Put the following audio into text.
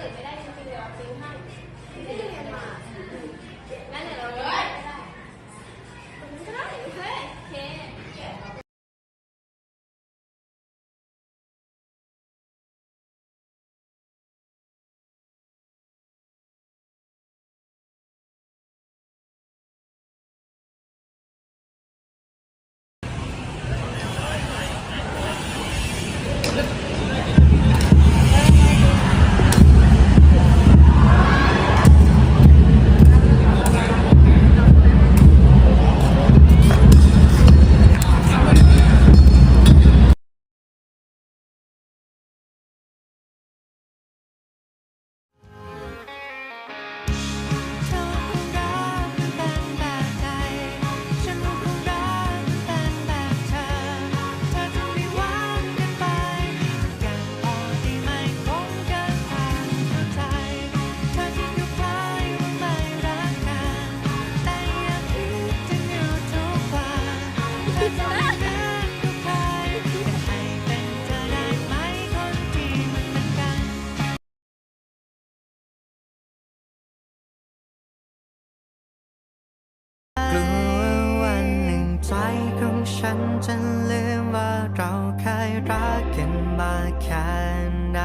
กิดไม่ได้จริงๆเดี๋ยวซื้อให้ ฉันจะลืมว่าเราเคยรักกันมาแค่ไหน